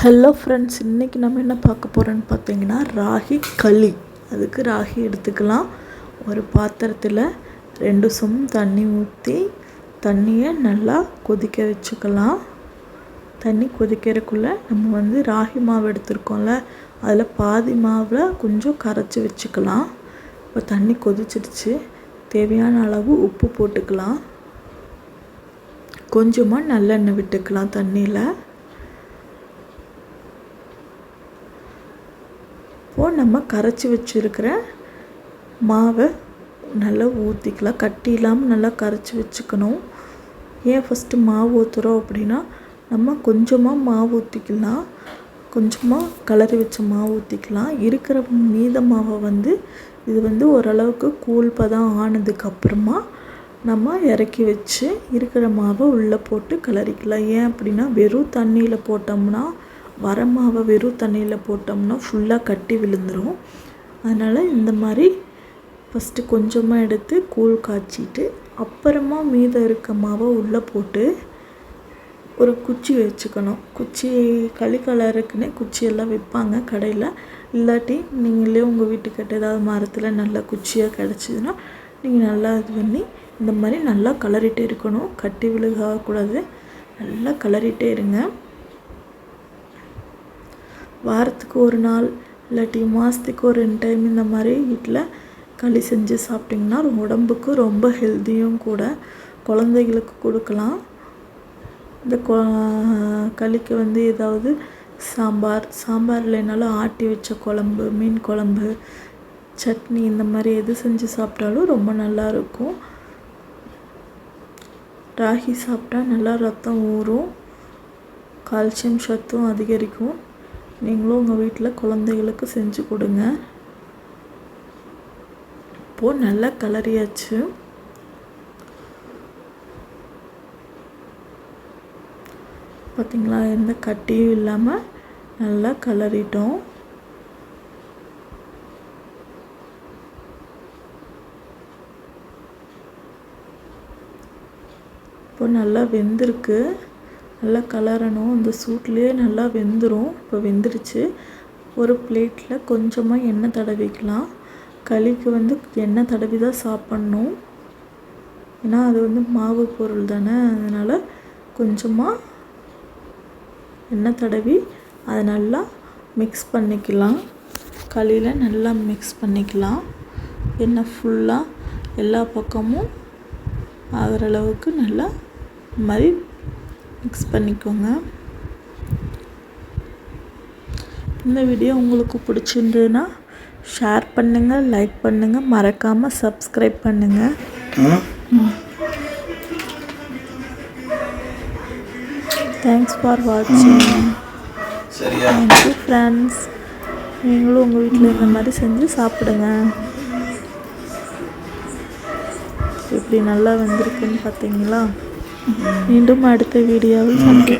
Hello friends இன்றைக்கி நம்ம என்ன பார்க்க போகிறோன்னு பார்த்தீங்கன்னா ராகி களி. அதுக்கு ராகி எடுத்துக்கலாம். ஒரு பாத்திரத்தில் ரெண்டு சொம்பு தண்ணி ஊற்றி தண்ணியை நல்லா கொதிக்க வச்சுக்கலாம். தண்ணி கொதிக்கிறதுக்குள்ளே நம்ம வந்து ராகி மாவு எடுத்துருக்கோம்ல அதில் பாதி மாவில் கொஞ்சம் கரைச்சி வச்சுக்கலாம். இப்போ தண்ணி கொதிச்சிடுச்சு. தேவையான அளவு உப்பு போட்டுக்கலாம். கொஞ்சமாக நல்லெண்ணெய் விட்டுக்கலாம் தண்ணியில். இப்போது நம்ம கரைச்சி வச்சுருக்கிற மாவை நல்லா ஊற்றிக்கலாம் கட்டி இல்லாமல் நல்லா கரைச்சி வச்சுக்கணும். ஏன் ஃபஸ்ட்டு மாவு ஊற்றுறோம் அப்படின்னா நம்ம கொஞ்சமாக மாவு ஊற்றிக்கலாம் கொஞ்சமாக கலரி வச்ச மாவு ஊற்றிக்கலாம் இருக்கிற மீத மாவை வந்து இது வந்து ஓரளவுக்கு கூழ்பதம் ஆனதுக்கப்புறமா நம்ம இறக்கி வச்சு இருக்கிற மாவை உள்ளே போட்டு கிளறிக்கலாம் ஏன் அப்படின்னா வெறும் தண்ணியில் போட்டோம்னா வர மாவை வெறும் தண்ணியில் போட்டோம்னா ஃபுல்லாக கட்டி விழுந்துடும் அதனால் இந்த மாதிரி ஃபஸ்ட்டு கொஞ்சமாக எடுத்து கூழ் காய்ச்சிட்டு அப்புறமா மீதம் இருக்க மாவை உள்ளே போட்டு ஒரு குச்சி வச்சுக்கணும். குச்சி களி கலருக்குன்னே குச்சியெல்லாம் விற்பாங்க கடையில். இல்லாட்டி நீங்களே உங்கள் வீட்டுக்கிட்ட ஏதாவது மரத்தில் நல்லா குச்சியாக கிடச்சிதுன்னா நீங்கள் நல்லா இது பண்ணி இந்த மாதிரி நல்லா கலரிட்டே இருக்கணும். கட்டி விழுகக்கூடாது. நல்லா கலரிட்டே இருங்க. வாரத்துக்கு ஒரு நாள் இல்லாட்டி மாதத்துக்கு ஒரு ரெண்டு டைம் இந்த மாதிரி வீட்டில் களி செஞ்சு சாப்பிட்டிங்கன்னா உடம்புக்கு ரொம்ப ஹெல்த்தியும் கூட குழந்தைகளுக்கு கொடுக்கலாம். இந்த கொ களிக்கு வந்து ஏதாவது சாம்பார் சாம்பார் இல்லைனாலும் ஆட்டி வச்ச குழம்பு மீன் குழம்பு சட்னி இந்த மாதிரி எது செஞ்சு சாப்பிட்டாலும் ரொம்ப நல்லா இருக்கும். ராகி சாப்பிட்டா நல்லா ரத்தம் ஊறும் கால்சியம் சத்தும் அதிகரிக்கும். நீங்களும் உங்கள் வீட்டில் குழந்தைகளுக்கு செஞ்சு கொடுங்க. இப்போது நல்லா கலரியாச்சு பார்த்திங்களா எந்த கட்டியும் இல்லாமல் நல்லா கலரிட்டோம் இப்போ நல்லா வெந்திருக்கு. நல்லா கலரணும். அந்த சூட்லேயே நல்லா வெந்துடும் இப்போ வெந்துடுச்சு ஒரு பிளேட்டில் கொஞ்சமாக எண்ணெய் தடவிக்கலாம். களிக்கு வந்து எண்ணெய் தடவி தான் சாப்பிட்ணும். ஏன்னா அது வந்து மாவு பொருள் தானே. அதனால் கொஞ்சமாக எண்ணெய் தடவி அதை நல்லா மிக்ஸ் பண்ணிக்கலாம். களியில் நல்லா மிக்ஸ் பண்ணிக்கலாம். எண்ணெய் ஃபுல்லாக எல்லா பக்கமும் ஆகிற அளவுக்கு நல்லா மாதிரி மிக்ஸ் பண்ணிக்கோங்க. இந்த வீடியோ உங்களுக்கு பிடிச்சிருந்ததுன்னா ஷேர் பண்ணுங்கள் லைக் பண்ணுங்கள் மறக்காமல் சப்ஸ்கிரைப் பண்ணுங்கள் தேங்க்ஸ் ஃபார் வாட்சிங் சரியா? தேங்க்யூ ஃப்ரெண்ட்ஸ் நீங்களும் உங்கள் வீட்டில் இந்த மாதிரி செஞ்சு சாப்பிடுங்க. எப்படி நல்லா வந்திருக்குன்னு பார்த்தீங்களா വീണ്ടും അടുത്ത വീഡിയോയിൽ നമുക്ക്